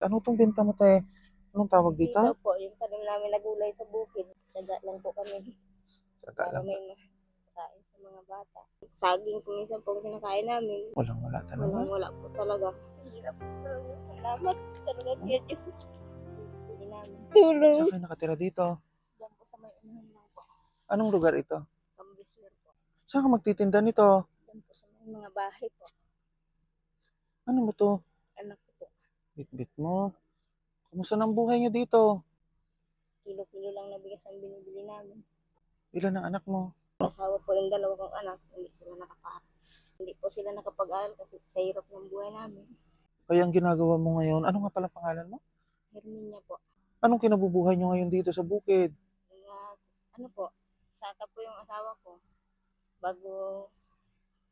Ano tong benta mo, te? Anong tawag Dito dito? po, yung tanim namin na gulay sa bukid. Taga lang po kami Saka para lang. may makain sa mga bata. Saging po minsan po kinakain namin. Walang wala talaga. Walang wala po talaga. Hirap po talaga. Salamat talaga kaya Diyos. Hindi namin. Tulong. Saan kayo nakatira dito? Diyan po sa may unahan lang po. Anong lugar ito? Kambiswer po. Saan ka magtitinda nito? Diyan po sa may mga bahay po. Ano mo to? Bit-bit mo. Kumusta ng buhay niyo dito? Kilo-kilo lang na bigas ang binibili namin. Ilan ang anak mo? Asawa po yung dalawa kong anak. Hindi sila nakapag Hindi po sila nakapag-aral kasi sa hirap ng buhay namin. Kaya ang ginagawa mo ngayon, ano nga pala pangalan mo? Herminia po. Anong kinabubuhay niyo ngayon dito sa bukid? Ano po, saka po yung asawa ko. Bago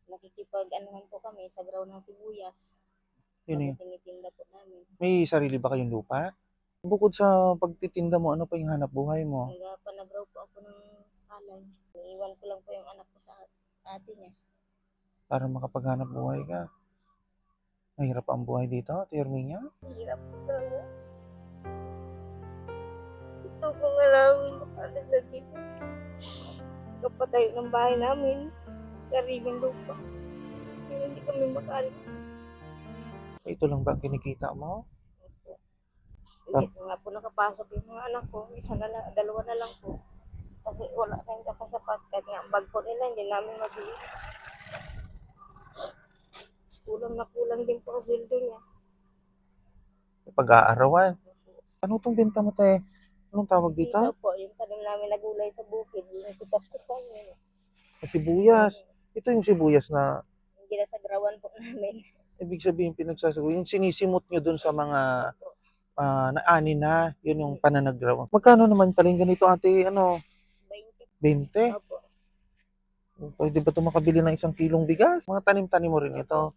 nakikipag-anuhan po kami sa ground ng sibuyas. Yun eh. Tinitinda po namin. May sarili ba kayong lupa? Bukod sa pagtitinda mo, ano pa yung hanap buhay mo? Hangga pa nag-grow po ako ng palay. Iiwan ko lang po yung anak ko sa ate niya. Para makapaghanap buhay ka. Mahirap ang buhay dito, Ate Herminia. Hirap po talaga. Ito kung alam, makalag na dito. Kapatay ng bahay namin. Sariling lupa. Pero hindi kami makalit. Ito lang ba ang kinikita mo? Hindi ko nga po nakapasok yung mga anak ko. Isa na lang, dalawa na lang po. Kasi wala na yung kasapat. Kahit nga ang bag po nila, hindi namin mabili. Kulang na kulang din po ang sweldo niya. Pag-aarawan. Ano tong benta mo, te? Anong tawag dito? Dito po, yung tanim namin na gulay sa bukid, yung kitas-kitas niya. Sibuyas. Ito yung sibuyas na Yung ginasagrawan po namin. Ibig sabihin pinagsasago. Yung sinisimot nyo dun sa mga uh, naani na, yun yung pananagraw. Magkano naman pala yung ganito, ate? Ano? 20 20? po. Pwede ba ito makabili ng isang kilong bigas? Mga tanim-tanim mo rin ito.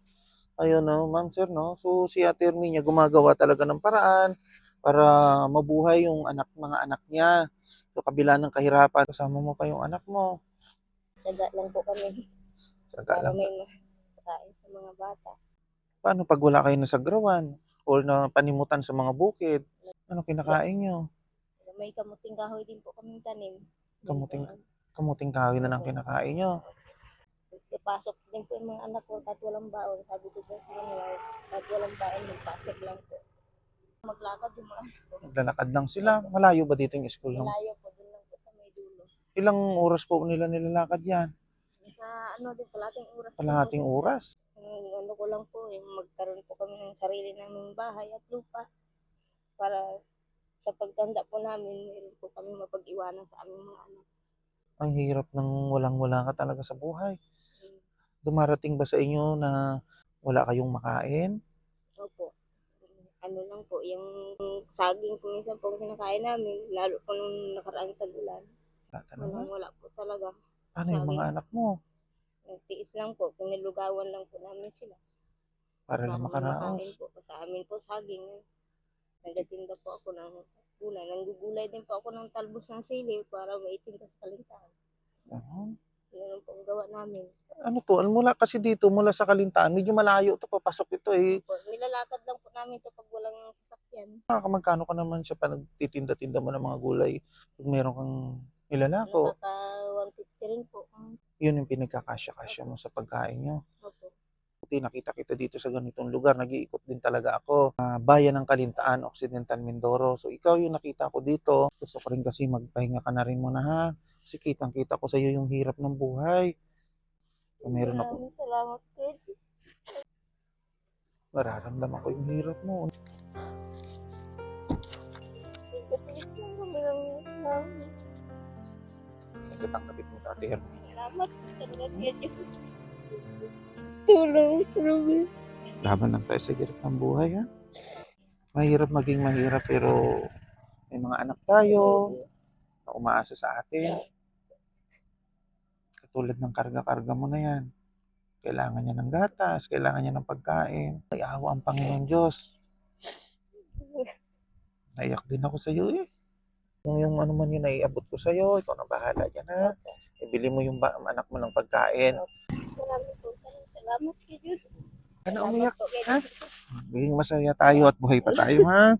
Ayun, no, ma'am sir, no? So, si Ate Herminia gumagawa talaga ng paraan para mabuhay yung anak, mga anak niya. So, kabila ng kahirapan, kasama mo pa yung anak mo. Taga lang po kami. Saga Para lang. may makain sa mga bata. Paano pag wala kayo nasagrawan or na panimutan sa mga bukid? Ano kinakain nyo? May kamuting kahoy din po kaming tanim. Kamuting- Kamuting kahoy na lang kinakain nyo. Ipasok din po yung mga anak ko kahit walang baon. Sabi ko po sa kanila, kahit walang baon, magpasok lang po. Maglakad yung mga anak ko. Naglalakad lang sila. Malayo ba dito yung school? No? Malayo po, dun lang po sa may dulo. Ilang oras po nila nilalakad yan? Sa ano din, kalating oras. po Kalahating po. oras. Lang po, yung magkaroon po kami ng sarili naming bahay at lupa. Para sa pagtanda po namin, meron po kami mapag-iwanan sa aming mga anak. Ang hirap ng walang-wala ka talaga sa buhay. Dumarating ba sa inyo na wala kayong makain? Opo. Ano lang po, yung saging po minsan po kinakain namin, lalo po nung nakaraang tag-ulan. Wala wala po talaga. Ano yung mga anak mo? Tiis lang po, kung nilugawan lang po namin sila. Para lang makaraos. Po. Sa amin po saging. Nagatinda po ako ng gulay. Nanggugulay din po ako ng talbos ng sili para maitinda sa kalintahan. Ano? Yun po ang gawa namin. Ano to? Ano mula kasi dito, mula sa Kalintaan, medyo malayo to, papasok ito eh. Po, nilalakad lang po namin ito pag walang sasakyan. Magkano ka naman siya pa nagtitinda-tinda mo ng mga gulay pag meron kang nilalako? Nakaka 150 rin po. Yun yung pinagkakasya-kasya mo sa pagkain nyo. Buti nakita kita dito sa ganitong lugar, nag-iikot din talaga ako. Ah, bayan ng Kalintaan, Occidental Mindoro. So ikaw yung nakita ko dito. Gusto ko rin kasi magpahinga ka na rin muna ha. Kasi kitang-kita ko sa iyo yung hirap ng buhay. So, meron ako, salamat po. nararamdaman ko yung hirap mo. Kapit lang kami ng namin. Nagkatang kapit mo dati, Hermie. Salamat Diyos. Tulong, tulong. Laban lang tayo sa hirap ng buhay ha. Mahirap maging mahirap pero may mga anak tayo na umaasa sa atin. Katulad ng karga-karga mo na yan. Kailangan niya ng gatas, kailangan niya ng pagkain. Ay, awa ang Panginoon Diyos. Naiyak din ako sa iyo eh. Kung yung ano man yun naiabot ko sa iyo, ikaw na bahala dyan ha. Ibili mo yung ba- anak mo ng pagkain. Salamat po. Salamat kay Diyos. Ano umiyak? Ha? Maging masaya tayo at buhay pa tayo, ha?